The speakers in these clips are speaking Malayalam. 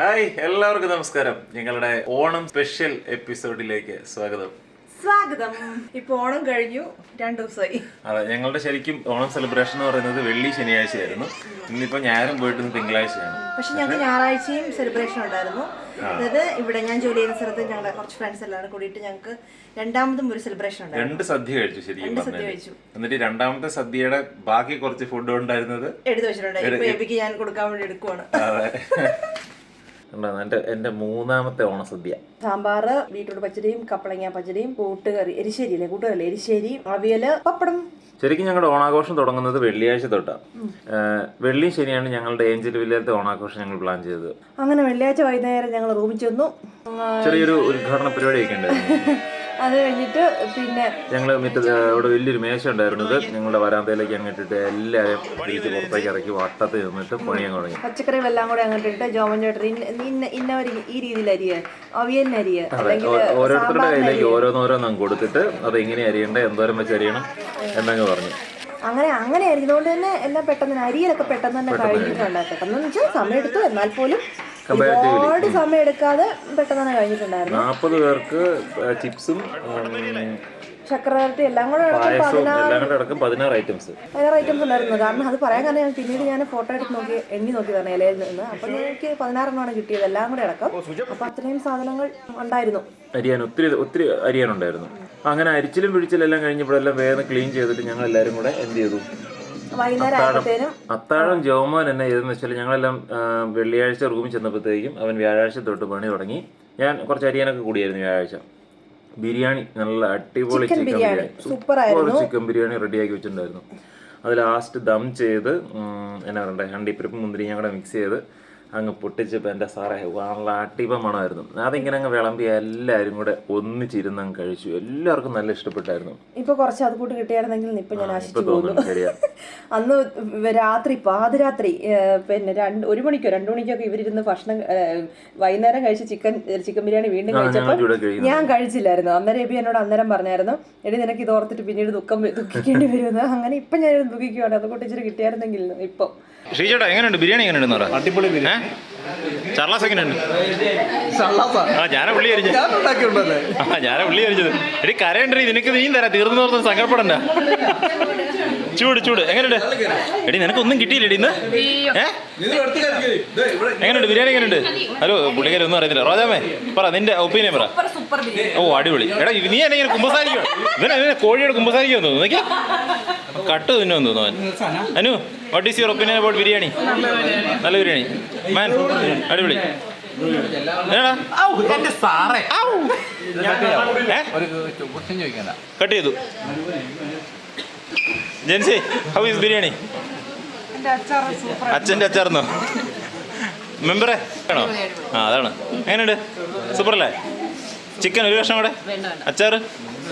ഹായ് എല്ലാവർക്കും നമസ്കാരം. ഞങ്ങളുടെ ഓണം സ്പെഷ്യൽ എപ്പിസോഡിലേക്ക് സ്വാഗതം. സ്വാഗതം. ഇപ്പൊ ഓണം കഴിഞ്ഞു രണ്ടു ദിവസമായി. അതെ ഞങ്ങളുടെ ശരിക്കും ഓണം സെലിബ്രേഷൻ എന്ന് പറയുന്നത് വെള്ളി ശനിയാഴ്ചയായിരുന്നു. ഇന്നിപ്പോ ഞായറും പോയിട്ട് തിങ്കളാഴ്ചയാണ്. പക്ഷെ ഞങ്ങൾക്ക് ഞായറാഴ്ചയും സെലിബ്രേഷൻ ഉണ്ടായിരുന്നു. അതായത് ഇവിടെ ഞാൻ ജോലി ചെയ്യുന്ന സ്ഥലത്ത് ഞങ്ങളുടെ കുറച്ച് ഫ്രണ്ട്സ് എല്ലാവരും കൂടിയിട്ട് ഞങ്ങൾക്ക് രണ്ടാമതും ഒരു സെലിബ്രേഷൻ ഉണ്ടായിരുന്നു. രണ്ട് സദ്യ കഴിച്ചു ശരിക്കും പറഞ്ഞു സദ്യ കഴിച്ചു. എന്നിട്ട് രണ്ടാമത്തെ സദ്യയുടെ ബാക്കി കുറച്ച് ഫുഡ് ഉണ്ടായിരുന്നത്? എടുത്തു വെച്ചിട്ടുണ്ട് ഞാൻ കൊടുക്കാൻ വേണ്ടി എടുക്കുവാണ്. അതെ. എന്റെ മൂന്നാമത്തെ ഓണസദ്യ. സാമ്പാർ ബീട്രൂട്ട് പച്ചടിയും കപ്പളങ്ങ പച്ചടിയും കൂട്ടുകറി എരിശ്ശേരി അല്ലേ കൂട്ടുകറി എരിശ്ശേരി അവിയൽ പപ്പടം. ശരിക്കും ഞങ്ങളുടെ ഓണാഘോഷം തുടങ്ങുന്നത് വെള്ളിയാഴ്ച തൊട്ടാണ് വെള്ളി ശനിയാണ് ഞങ്ങളുടെ ഏഞ്ചൽ വില്ലത്തെ ഓണാഘോഷം ഞങ്ങൾ പ്ലാൻ ചെയ്തത്. അങ്ങനെ വെള്ളിയാഴ്ച വൈകുന്നേരം ഞങ്ങൾ റൂമിൽ ചെന്നു. ചെറിയൊരു ഉദ്ഘാടന പരിപാടിയൊക്കെ ഉണ്ടായിരുന്നു. അത് കഴിഞ്ഞിട്ട് പിന്നെ ഞങ്ങൾ മറ്റേ ഇവിടെ വലിയൊരു മേശ ഉണ്ടായിരുന്നത് ഞങ്ങളുടെ വരാന്തയിലേക്ക് അങ്ങോട്ട് എല്ലാവരും തിരിച്ച് പുറത്തേക്ക് ഇറക്കി വട്ടത്തിൽ നിന്നിട്ട് പണിയാൻ തുടങ്ങി. പച്ചക്കറികളെല്ലാം കൂടെ അങ്ങോട്ട് ഇട്ട് ജോമൻ ചേട്ടൻ ഇന്ന ഇന്നവര് ഈ രീതിയിൽ അരിയ? അവിയലിന് അരിയ? ഓരോരുത്തരുടെ കയ്യിലേക്ക് ഓരോന്നോരോന്നും കൊടുത്തിട്ട് അത് എങ്ങനെ അരിയണ്ടേ എന്തോരം വെച്ച് അരിയണം എന്നങ്ങ് പറഞ്ഞു. അങ്ങനെ അങ്ങനെ അരിഞ്ഞതുകൊണ്ട് തന്നെ എല്ലാം പെട്ടെന്ന് അരിയിലൊക്കെ പെട്ടെന്ന് തന്നെ കഴിഞ്ഞിട്ടുണ്ട്. പെട്ടെന്ന് വെച്ചാൽ സമയം എടുത്തു. എന്നാൽ പോലും ഒരുപാട് സമയം എടുക്കാതെ പെട്ടെന്ന് തന്നെ കഴിഞ്ഞിട്ടുണ്ടായിരുന്നു. നാൽപ്പത് പേർക്ക് ചിപ്സും ചക്രവർത്തി എല്ലാം കൂടെ അടക്കം പതിനാറ് ഐറ്റംസ് പതിനാറ് ഐറ്റംസ് ഉണ്ടായിരുന്നു കാരണം അത് പറയാൻ കാരണം ഞാൻ പിന്നീട് ഞാൻ ഫോട്ടോ എടുത്ത് നോക്കി എണ്ണി നോക്കി തന്നെ ഇലയിൽ നിന്ന്. അപ്പം എനിക്ക് പതിനാറെണ്ണമാണ് കിട്ടിയത്. എല്ലാം കൂടെ അടക്കം അപ്പൊ അത്രയും സാധനങ്ങൾ ഉണ്ടായിരുന്നു. അരിയാൻ ഒത്തിരി ഒത്തിരി അരിയാനുണ്ടായിരുന്നു അങ്ങനെ അരിച്ചിലും പിടിച്ചിലും എല്ലാം കഴിഞ്ഞപ്പോഴെല്ലാം വേഗം ക്ലീൻ ചെയ്തിട്ട് ഞങ്ങൾ എല്ലാവരും കൂടെ എന്ത് ചെയ്തു? വൈകുന്നേരം അത്താഴം. ജോമോൻ എന്നെ ചെയ്തെന്ന് വെച്ചാൽ ഞങ്ങളെല്ലാം വെള്ളിയാഴ്ച റൂമിൽ ചെന്നപ്പോഴത്തേക്കും അവൻ വ്യാഴാഴ്ച തൊട്ട് പണി തുടങ്ങി. ഞാൻ കുറച്ച് അരിയാനൊക്കെ കൂടിയായിരുന്നു വ്യാഴാഴ്ച. ബിരിയാണി നല്ല അടിപൊളി chicken biryani. Super chicken biryani റെഡിയാക്കി വെച്ചിട്ടുണ്ടായിരുന്നു. അത് ലാസ്റ്റ് ദം ചെയ്ത് എന്നാ പറയണ്ടേ അണ്ടിപ്പരിപ്പ് മുന്തിരി ഞങ്ങളുടെ മിക്സ് ചെയ്ത് അങ്ങ് പൊട്ടിച്ചപ്പോൾ എന്റെ സാറേ നല്ല അടിപ മണമായിരുന്നു അതിങ്ങനെ അങ്ങ് വിളമ്പി എല്ലാവരും കൂടെ ഒന്നിച്ചിരുന്ന് അങ്ങ് കഴിച്ചു. എല്ലാവർക്കും നല്ല ഇഷ്ടപ്പെട്ടായിരുന്നു. ഇപ്പൊ കുറച്ച് അത് കൂട്ട് കിട്ടിയായിരുന്നെങ്കിൽ ഇപ്പൊ ഞാൻ ഇപ്പൊ ആശിച്ചു അന്ന് രാത്രി പാതിരാത്രി പിന്നെ രണ്ട് ഒരു മണിക്കോ രണ്ടു മണിക്കൊക്കെ ഇവരിരുന്ന് ഭക്ഷണം വൈകുന്നേരം കഴിച്ച് ചിക്കൻ ചിക്കൻ ബിരിയാണി വീണ്ടും കഴിച്ചപ്പോൾ ഞാൻ കഴിച്ചില്ലായിരുന്നു. അന്നേരം എബി എന്നോട് അന്നേരം പറഞ്ഞായിരുന്നു എടി നിനക്ക് ഇത് ഓർത്തിട്ട് പിന്നീട് ദുഃഖം ദുഃഖിക്കേണ്ടി വരുമെന്ന്. അങ്ങനെ ഇപ്പൊ ഞാൻ ദുഃഖിക്കുവാണ്. അത് ഇച്ചിരി കിട്ടിയായിരുന്നെങ്കിൽ ഇപ്പൊ. ശ്രീചേട്ടാ എങ്ങനെയുണ്ട്? ബിരിയാണി എങ്ങനെയുണ്ട് പറ. അടിപൊളി ബിരിയാണി. ചർലാസ് എങ്ങനെയുണ്ട്? ആ. ഞാനാ പുള്ളി അരിഞ്ഞത്. ആ ഞാനാ പുള്ളി അരിഞ്ഞത്. എടി കരയണ്ടേ നിനക്ക് നീ തരാം. തീർന്നു ഓർത്ത് സങ്കടപ്പെടണ്ട. ചൂട് ചൂട്. എങ്ങനെയുണ്ട്? എടി നിനക്കൊന്നും കിട്ടിയില്ല ഇന്ന്. എങ്ങനെയുണ്ട്? ബിരിയാണി എങ്ങനെയുണ്ട്? ഹലോ പുള്ളിക്കാരി ഒന്നും അറിയത്തില്ല. റോജാമേ പറ നിന്റെ ഒപ്പീനിയൻ പറ. ഓ അടിപൊളി. എടാ നീ എന്നെ ഇങ്ങനെ കുമ്പസാരിക്കോ ഇവനെ കോഴിയുടെ കുമ്പസാരിക്കോ തോന്നുന്നു. കട്ട് എന്ന് തോന്നുന്നു Anu what is your opinion about biryani നല്ല ബിരിയാണി മാൻ അടിപൊളി. കട്ട് ചെയ്തു. ജെൻസി ഹൗ ഈസ് ബിരിയാണി അച്ഛന്റെ അച്ചാർന്നോ മെമ്പറെ? ആണോ? ആ അതാണ്. എങ്ങനെയുണ്ട്? സൂപ്പർ അല്ലേ? ചിക്കൻ ഒരു കഷ്ണം കൂടെ? അച്ചാറ്?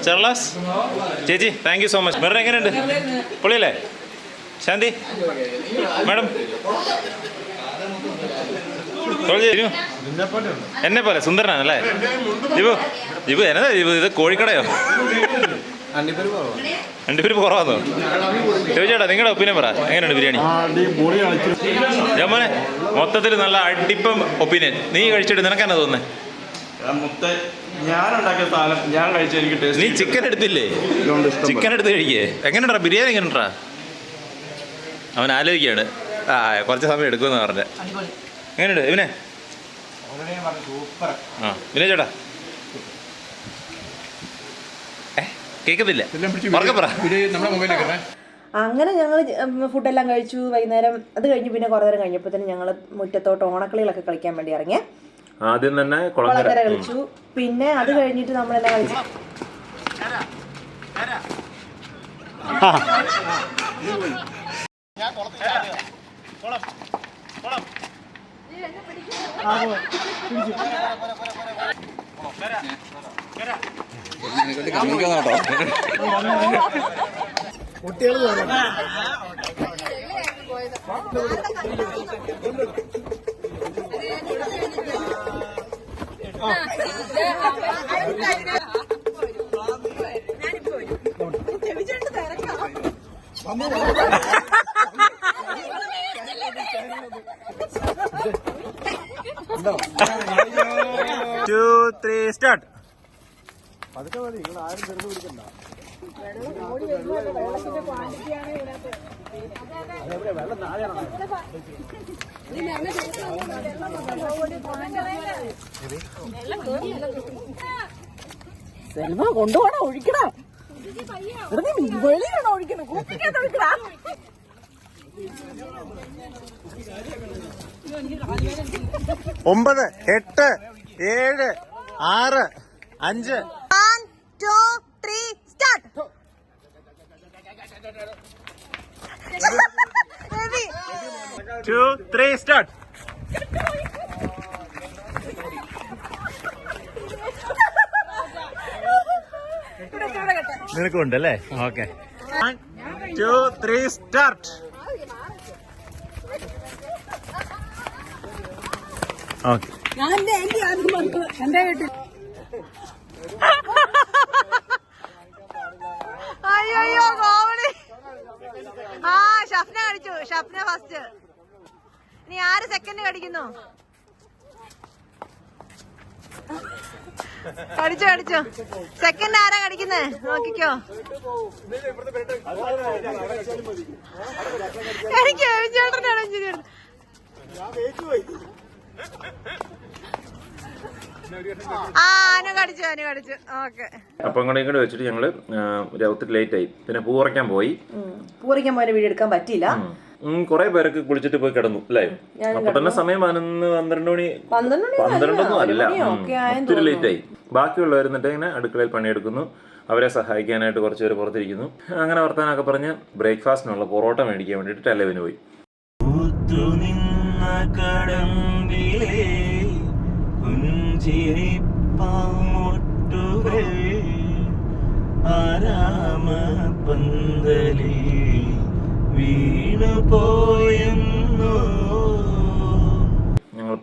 ചെർലാസ് ചേച്ചി താങ്ക് യു സോ മച്ച് വേറെ എങ്ങനെയുണ്ട്? പൊളിയല്ലേ ശാന്തി? മാഡം? എന്നെ പോലെ സുന്ദരനാണല്ലേ ജിബു ജിബു എന്നതാ ജിബു ഇത് കോഴിക്കടയോ? രണ്ടുപേര് കുറവാന്നോ? ചോദിച്ചേട്ടാ നിങ്ങളുടെ ഒപ്പീനിയൻ പറ എങ്ങനെയുണ്ട് ബിരിയാണി? ജമ്മനെ മൊത്തത്തിൽ നല്ല അടിപ്പം ഒപ്പീനിയൻ. നീ കഴിച്ചിട്ട് നിനക്കെന്നാ തോന്നുന്നത് ഞാൻ ഉണ്ടാക്കിയ സാധനം ഞാൻ കഴിച്ച എനിക്ക് ടേസ്റ്റ് നീ ചിക്കൻ എടുത്തില്ലേ? ചിക്കൻ എടുത്ത് കഴിക്കേ. എങ്ങനെയുണ്ടാ? ബിരിയാണി എങ്ങനെയുണ്ടാ? അവൻ ആലോചിക്കുകയാണ്. ആ കുറച്ച് സമയം എടുക്കുമെന്ന് പറഞ്ഞ. എങ്ങനെയുണ്ട്? ഇവനെ? ആ വിനയ ചേട്ടാ. ഏ കേൾക്കത്തില്ല ഉറക്കെ പറ. നമ്മുടെ മൊബൈലിൽ അങ്ങനെ ഞങ്ങൾ ഫുഡെല്ലാം കഴിച്ചു. വൈകുന്നേരം അത് കഴിഞ്ഞ് പിന്നെ കുറേ നേരം കഴിഞ്ഞപ്പോൾ തന്നെ ഞങ്ങൾ മുറ്റത്തോട്ട് ഓണക്കളികളൊക്കെ കളിക്കാൻ വേണ്ടി ഇറങ്ങി ആദ്യം തന്നെ കുളങ്കര കളിച്ചു. പിന്നെ അത് കഴിഞ്ഞിട്ട് നമ്മൾ എന്നാ കളിച്ചു കുട്ടികൾ ടു ത്രീ സ്റ്റാർട്ട് പതുക്കെ മതി നിങ്ങൾ ആരും ചെറുത് പിടിക്കണ്ട. സെൽവ കൊണ്ടുപോകണം? ഒഴിക്കണം? വെളിയിലാണോ ഒഴിക്കണം? കുപ്പിക്കകത്ത് ഒഴിക്കടാ. ഒമ്പത് എട്ട് ഏഴ് ആറ് അഞ്ച് ടു ത്രീ സ്റ്റാർട്ട് നിനക്കുണ്ട് അല്ലേ okay two three start okay അയ്യോ ആ ഷഫ്ന കടിച്ചു ഷഫ്ന ഫസ്റ്റ് ഇനി ആര് സെക്കൻഡ് കടിക്കുന്നു കടിച്ചു കടിച്ചു സെക്കൻഡ് ആരാ കടിക്കുന്നേ നോക്കിക്കോ. എനിക്ക്. ആ അനു കടിച്ചു അനു കടിച്ചു ഓക്കെ. അപ്പം കൂടെ ഇങ്ങോട്ട് വെച്ചിട്ട് ഞങ്ങൾ ഒരു ഒത്തിരി ലേറ്റ് ആയി. പിന്നെ പൂറയ്ക്കാൻ പോയി. പൂറയ്ക്കാൻ പോയ വീഡിയോ എടുക്കാൻ പറ്റിയില്ല. കുറെ പേരൊക്കെ കുളിച്ചിട്ട് പോയി കിടന്നു അല്ലേ? അപ്പൊ തന്നെ സമയം പതിനൊന്ന് പന്ത്രണ്ട് മണി പന്ത്രണ്ട് മണി പന്ത്രണ്ടൊന്നും അല്ല. ഒത്തിരി ലേറ്റ് ആയി. ബാക്കിയുള്ളവർ എന്നിട്ട് ഇങ്ങനെ അടുക്കളയിൽ പണിയെടുക്കുന്നു. അവരെ സഹായിക്കാനായിട്ട് കുറച്ച് പേര് പുറത്തിരിക്കുന്നു. അങ്ങനെ വർത്താനൊക്കെ പറഞ്ഞ് ബ്രേക്ക്ഫാസ്റ്റിനുള്ള പൊറോട്ട മേടിക്കാൻ വേണ്ടിട്ട് ടെലവിന് പോയി. ഞങ്ങൾ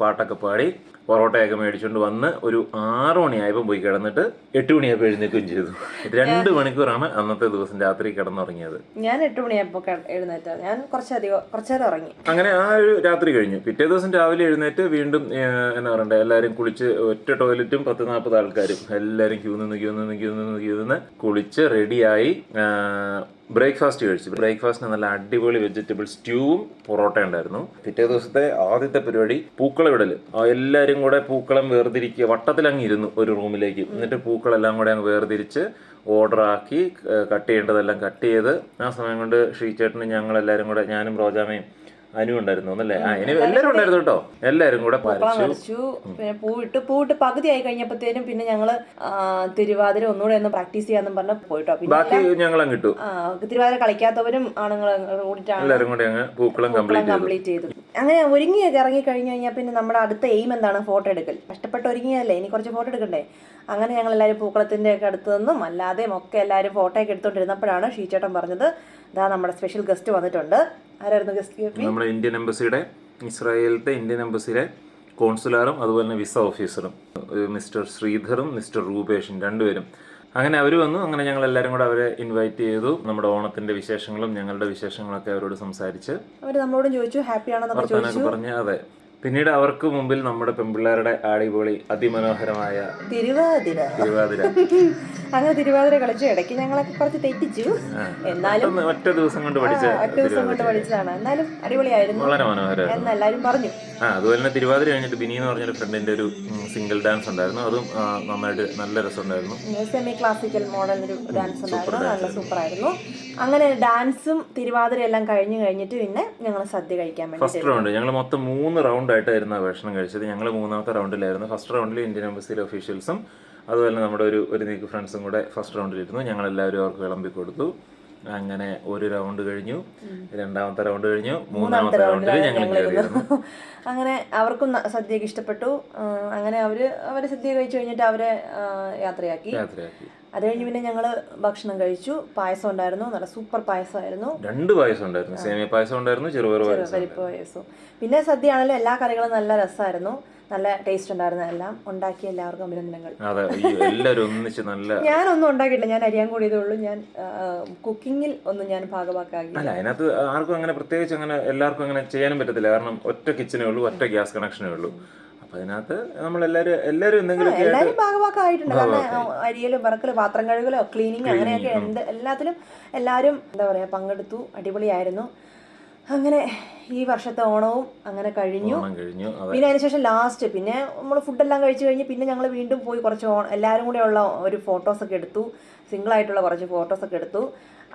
പാട്ടൊക്കെ പാടി പൊറോട്ടയൊക്കെ മേടിച്ചുകൊണ്ട് വന്ന് ഒരു ആറു മണിയായപ്പോൾ പോയി കിടന്നിട്ട് എട്ട് മണിയായപ്പോൾ എഴുന്നേൽക്കുകയും ചെയ്തു. രണ്ട് മണിക്കൂറാണ് അന്നത്തെ ദിവസം രാത്രി കിടന്നുറങ്ങിയത്. ഞാൻ എട്ട് മണിയായപ്പോൾ എഴുന്നേറ്റ. ഞാൻ കുറച്ചധികം കുറച്ചേരം ഉറങ്ങി. അങ്ങനെ ആ ഒരു രാത്രി കഴിഞ്ഞു. പിറ്റേ ദിവസം രാവിലെ എഴുന്നേറ്റ് വീണ്ടും എന്താ എന്നാ പറയണ്ടേ എല്ലാവരും കുളിച്ച് ഒറ്റ ടോയ്ലറ്റും പത്ത് നാൽപ്പത് ആൾക്കാരും. എല്ലാവരും ക്യൂ നിന്ന് ക്യൂ നിന്ന് ക്യൂ നിന്ന് ക്യൂ നിന്ന് കുളിച്ച് റെഡിയായി ബ്രേക്ക്ഫാസ്റ്റ് കഴിച്ചു. ബ്രേക്ക്ഫാസ്റ്റിന് നല്ല അടിപൊളി വെജിറ്റബിൾ സ്റ്റ്യൂവും പൊറോട്ട ഉണ്ടായിരുന്നു. പിറ്റേ ദിവസത്തെ ആദ്യത്തെ പരിപാടി പൂക്കളം ഇടൽ. എല്ലാവരും കൂടെ പൂക്കളം വേർതിരിക്കുക. വട്ടത്തിൽ അങ്ങ് ഇരുന്നു ഒരു റൂമിലേക്ക്. എന്നിട്ട് പൂക്കളെല്ലാം കൂടെ അങ്ങ് വേർതിരിച്ച് ഓർഡർ ആക്കി കട്ട് ചെയ്യേണ്ടതെല്ലാം കട്ട് ചെയ്ത് ആ സമയം കൊണ്ട് ശ്രീചേട്ടനും ഞങ്ങൾ എല്ലാവരും കൂടെ ഞാനും റോജാമയും അനു ഉണ്ടായിരുന്നു അല്ലേ ആ ഇനി എല്ലാവരും ഉണ്ടായിരുന്നു കേട്ടോ. എല്ലാവരും കൂടെ പിന്നെ പൂവിട്ട് പൂവിട്ട് പകുതി ആയി കഴിഞ്ഞപ്പോഴത്തേനും പിന്നെ ഞങ്ങൾ ആ, തിരുവാതിര ഒന്നുകൂടെ ഒന്ന് പ്രാക്ടീസ് ചെയ്യാന്നും പറഞ്ഞ് പോയിട്ടോ. പിന്നെ ബാക്കി ഞങ്ങൾ അങ്ങിട്ടു ആ, തിരുവാതിര കളിക്കാത്തവരും ആണുങ്ങളും കൂടിയിട്ടാണ് എല്ലാവരും കൂടെ അങ്ങ് പൂക്കളം കംപ്ലീറ്റ് ചെയ്തു. കംപ്ലീറ്റ് ചെയ്തു. അങ്ങനെ ഒരുങ്ങിയൊക്കെ ഇറങ്ങി കഴിഞ്ഞു കഴിഞ്ഞാൽ പിന്നെ നമ്മുടെ അടുത്ത എയിം എന്താണ്? ഫോട്ടോ എടുക്കൽ. കഷ്ടപ്പെട്ട് ഒരുങ്ങിയതല്ലേ? ഇനി കുറച്ച് ഫോട്ടോ എടുക്കണ്ടേ? അങ്ങനെ ഞങ്ങൾ എല്ലാവരും പൂക്കളത്തിന്റെ ഒക്കെ അടുത്ത് നിന്നും അല്ലാതെയും ഒക്കെ എല്ലാവരും ഫോട്ടോ ഒക്കെ എടുത്തോണ്ടിരുന്നപ്പോഴാണ് ഷീച്ചേട്ടൻ പറഞ്ഞത് ഇതാ നമ്മുടെ സ്പെഷ്യൽ ഗസ്റ്റ് വന്നിട്ടുണ്ട്. ആരായിരുന്നു ഗസ്റ്റ് നമ്മുടെ ഇന്ത്യൻ എംബസിയുടെ ഇസ്രായേലിന്റെ ഇന്ത്യൻ എംബസിയിലെ കോൺസുലാറും അതുപോലെ തന്നെ വിസ ഓഫീസറും മിസ്റ്റർ ശ്രീധറും മിസ്റ്റർ റൂപേഷും രണ്ടുപേരും. അങ്ങനെ അവർ വന്നു. അങ്ങനെ ഞങ്ങൾ എല്ലാവരും കൂടെ അവരെ ഇൻവൈറ്റ് ചെയ്തു. നമ്മുടെ ഓണത്തിന്റെ വിശേഷങ്ങളും ഞങ്ങളുടെ വിശേഷങ്ങളൊക്കെ അവരോട് സംസാരിച്ച് അവർ നമ്മളോട് ചോദിച്ചു ഹാപ്പി ആണെന്നൊക്കെ പറഞ്ഞ് അതെ. പിന്നീട് അവർക്ക് മുമ്പിൽ നമ്മുടെ പെൺപിള്ളേരുടെ അടിപൊളി അതിമനോഹരമായ തിരുവാതിര. തിരുവാതിര. അങ്ങനെ തിരുവാതിര കളിച്ചു. ഇടയ്ക്ക് ഞങ്ങളൊക്കെ കുറച്ച് തെറ്റിച്ചു. എന്നാലും ഒറ്റ ദിവസം കൊണ്ട് പഠിച്ച ഒറ്റ ദിവസം കൊണ്ട് പഠിച്ചതാണ്. എന്നാലും അടിപൊളിയായിരുന്നു വളരെ മനോഹരമായിരുന്നു. എന്ന് എല്ലാവരും പറഞ്ഞു. ആ അതുപോലെ തന്നെ തിരുവാതിര കഴിഞ്ഞിട്ട് ബിനി എന്ന് പറഞ്ഞൊരു ഫ്രണ്ടിന്റെ ഒരു സിംഗിൾ ഡാൻസ് ഉണ്ടായിരുന്നു. അതും നന്നായിട്ട് നല്ല രസമുണ്ടായിരുന്നു. സെമി ക്ലാസിക്കൽ മോഡൽ ഒരു ഡാൻസ് ഉണ്ടായിരുന്നു. നല്ല സൂപ്പർ ആയിരുന്നു. അങ്ങനെ ഡാൻസും തിരുവാതിര എല്ലാം കഴിഞ്ഞു കഴിഞ്ഞിട്ട് പിന്നെ ഞങ്ങൾ സദ്യ കഴിക്കാൻ വേണ്ടി ഫസ്റ്റ് റൗണ്ട് ഞങ്ങൾ മൊത്തം മൂന്ന് റൗണ്ട് ആയിട്ടായിരുന്നു ആ ഭക്ഷണം കഴിച്ചത്. ഞങ്ങൾ മൂന്നാമത്തെ റൗണ്ടിലായിരുന്നു ഫസ്റ്റ് റൗണ്ടിൽ ഇന്ത്യൻ എംബസിയിലെ ഒഫീഷ്യൽസും അതുപോലെ നമ്മുടെ ഒരു ഒരു നീക്ക് ഫ്രണ്ട്സും കൂടെ ഫസ്റ്റ് റൗണ്ടിലിരുന്നു ഞങ്ങൾ എല്ലാവരും അവർക്ക് വിളമ്പി കൊടുത്തു. അങ്ങനെ ഒരു റൗണ്ട് കഴിഞ്ഞു. രണ്ടാമത്തെ റൗണ്ട് കഴിഞ്ഞു. മൂന്നാമത്തെ റൗണ്ടിൽ ഞങ്ങൾ അങ്ങനെ അവർക്കും സദ്യക്ക് സദ്യയൊക്കെ ഇഷ്ടപ്പെട്ടു. അങ്ങനെ അവർ അവരെ സദ്യ കഴിച്ചു കഴിഞ്ഞിട്ട് അവരെ യാത്രയാക്കി. അത് കഴിഞ്ഞ് പിന്നെ ഞങ്ങൾ ഭക്ഷണം കഴിച്ചു. പായസം ഉണ്ടായിരുന്നു. നല്ല സൂപ്പർ പായസമായിരുന്നു. രണ്ട് പായസം ഉണ്ടായിരുന്നു. സേമിയ പായസം ഉണ്ടായിരുന്നു ചെറുപയർ പായസം പിന്നെ സദ്യ ആണെങ്കിലും എല്ലാ കറികളും നല്ല രസമായിരുന്നു. നല്ല ടേസ്റ്റ് ഉണ്ടായിരുന്നു എല്ലാം ഉണ്ടാക്കിയ എല്ലാവർക്കും അഭിനന്ദനങ്ങൾ. അതെ അയ്യോ എല്ലാവരും ഒന്നിച്ച് നല്ല ഞാനൊന്നും ഉണ്ടാക്കിയിട്ടില്ല. ഞാൻ അരിയാൻ കൂടിയതേ ഉള്ളൂ. ഞാൻ കുക്കിങ്ങിൽ ഒന്നും ഞാൻ ഭാഗമാക്കാകി അല്ല അതിനകത്ത് ആർക്കും അങ്ങനെ പ്രത്യേകിച്ച് അങ്ങനെ എല്ലാവർക്കും അങ്ങനെ ചെയ്യാനും പറ്റത്തില്ല. കാരണം ഒറ്റ കിച്ചനേ ഉള്ളൂ ഒറ്റ ഗ്യാസ് കണക്ഷനേ ഉള്ളൂ. അപ്പം അതിനകത്ത് എല്ലാരും എല്ലാവരും കാരണം അരിയലും വറക്കൽ പാത്രം കഴുകലോ ക്ലീനിങ് അങ്ങനെയൊക്കെ ഉണ്ട്. എല്ലാത്തിലും എല്ലാവരും എന്താ പറയാ പങ്കെടുത്തു. അടിപൊളിയായിരുന്നു. അങ്ങനെ ഈ വർഷത്തെ ഓണവും അങ്ങനെ കഴിഞ്ഞു. കഴിഞ്ഞു പിന്നെ അതിനുശേഷം ലാസ്റ്റ് പിന്നെ നമ്മൾ ഫുഡെല്ലാം കഴിച്ചു കഴിഞ്ഞ് പിന്നെ ഞങ്ങൾ വീണ്ടും പോയി കുറച്ച് എല്ലാവരും കൂടെ ഉള്ള ഒരു ഫോട്ടോസൊക്കെ എടുത്തു. സിംഗിൾ ആയിട്ടുള്ള കുറച്ച് ഫോട്ടോസൊക്കെ എടുത്തു.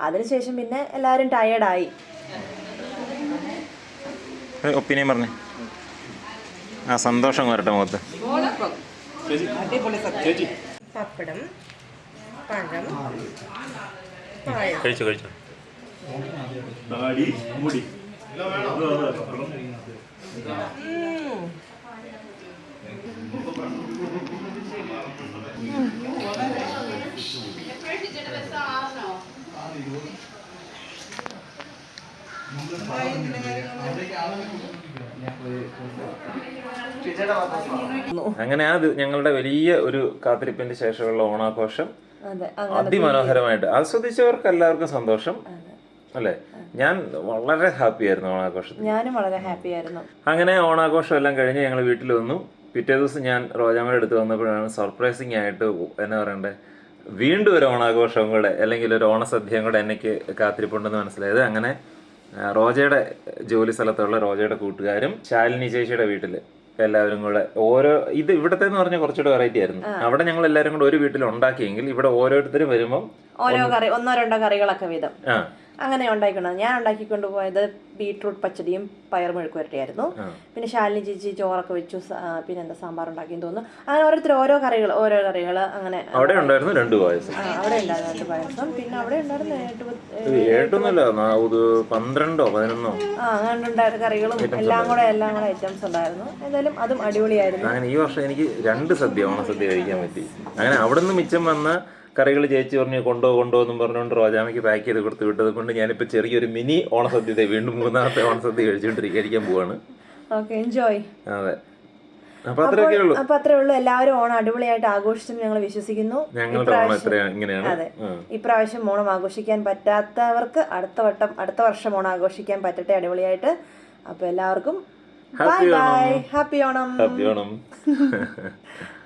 അതിനുശേഷം പിന്നെ എല്ലാവരും ടയേർഡായി ഒപ്പീനിയൻ പറഞ്ഞു. ആ സന്തോഷം വരട്ടെ മുഖത്ത്. പപ്പടം പഴം കഴിച്ചു കഴിച്ചു. അങ്ങനെ ദി- ഞങ്ങളുടെ വലിയ ഒരു കാത്തിരിപ്പിന്റെ ശേഷമുള്ള ഓണാഘോഷം. അതെ അതിമനോഹരമായിട്ട്. ആസ്വദിച്ചവർക്ക് എല്ലാവർക്കും സന്തോഷം. അല്ലേ? ഞാൻ വളരെ ഹാപ്പി ആയിരുന്നു ഓണാഘോഷത്തിൽ. ഞാനും വളരെ ഹാപ്പി ആയിരുന്നു. അങ്ങനെ ഓണാഘോഷം എല്ലാം കഴിഞ്ഞ് ഞങ്ങൾ വീട്ടിൽ വന്നു. പിറ്റേ ദിവസം ഞാൻ റോജാമ്മയുടെ അടുത്ത് വന്നപ്പോഴാണ് സർപ്രൈസിങ് ആയിട്ട് എന്നാ പറയണ്ടേ വീണ്ടും ഒരു ഓണാഘോഷം കൂടെ അല്ലെങ്കിൽ ഒരു ഓണസദ്യയും കൂടെ എനിക്ക് കാത്തിരിപ്പുണ്ടെന്ന് മനസ്സിലായത്. അങ്ങനെ റോജയുടെ ജോലി സ്ഥലത്തുള്ള റോജയുടെ കൂട്ടുകാരും ശാലിനി ചേച്ചിയുടെ വീട്ടിൽ എല്ലാവരും കൂടെ ഓരോ ഇത് ഇവിടത്തെ എന്ന് പറഞ്ഞാൽ കുറച്ചുകൂടെ വെറൈറ്റി ആയിരുന്നു. അവിടെ ഞങ്ങൾ എല്ലാവരും കൂടെ ഒരു വീട്ടിൽ ഉണ്ടാക്കിയെങ്കിൽ ഇവിടെ ഓരോരുത്തരും വരുമ്പോൾ ഓരോ കറി ഒന്നോ രണ്ടോ കറികളൊക്കെ വീതം. അങ്ങനെ ഉണ്ടാക്കിക്കൊണ്ട് ഞാൻ ഉണ്ടാക്കിക്കൊണ്ട് പോയത് ബീട്രൂട്ട് പച്ചടിയും പയർ മെഴുക്കുവരട്ടിയായിരുന്നു പിന്നെ ശാലിനി ചേച്ചി ചോറൊക്കെ വെച്ചു പിന്നെ എന്താ സാമ്പാർ ഉണ്ടാക്കിയെന്ന് തോന്നുന്നു. അങ്ങനെ ഓരോരുത്തർ ഓരോ കറികൾ ഓരോ കറികൾ അങ്ങനെ അവിടെ ഉണ്ടായിരുന്നു രണ്ട് പായസം. അവിടെ ഉണ്ടായിരുന്നു രണ്ട് പായസം. പിന്നെ അവിടെ ഉണ്ടായിരുന്നു ഏട്ടൊന്നുമല്ല പന്ത്രണ്ടോ പതിനൊന്നോ? ആ അങ്ങനെ ഉണ്ടായിരുന്ന കറികളും എല്ലാം കൂടെ എല്ലാം കൂടെ ഐറ്റംസ് ഉണ്ടായിരുന്നു. എന്തായാലും അതും അടിപൊളിയായിരുന്നു. അങ്ങനെ ഈ വർഷം എനിക്ക് രണ്ട് സദ്യ ഓണസദ്യ കഴിക്കാൻ പറ്റി. അങ്ങനെ അവിടെ നിന്ന് മിച്ചം വന്ന കറികൾ ചേച്ചി പറഞ്ഞു കൊണ്ടോ കൊണ്ടോ എന്നും പറഞ്ഞുകൊണ്ട് റോജാമയ്ക്ക് പാക്ക് ചെയ്ത് കൊടുത്ത് വിട്ടത് കൊണ്ട് ഞാനിപ്പോൾ ചെറിയൊരു മിനി ഓണസദ്യ വീണ്ടും മൂന്നാമത്തെ ഓണസദ്യ കഴിച്ചുകൊണ്ടിരിക്കാൻ കഴിക്കാൻ പോവാണ്. ഓക്കെ എൻജോയ് അതെ. അപ്പൊ അത്രയൊക്കെ ഉള്ളൂ. അപ്പൊ അത്രേ ഉള്ളൂ. എല്ലാവരും ഓണം അടിപൊളിയായിട്ട് ആഘോഷിച്ചെന്ന് ഞങ്ങൾ വിശ്വസിക്കുന്നു. അതെ. ഇപ്രാവശ്യം ഓണം ആഘോഷിക്കാൻ പറ്റാത്തവർക്ക് അടുത്ത വട്ടം അടുത്ത വർഷം ഓണം ആഘോഷിക്കാൻ പറ്റട്ടെ അടിപൊളിയായിട്ട്. അപ്പൊ എല്ലാവർക്കും bye bye. Happy Onam. Happy Onam.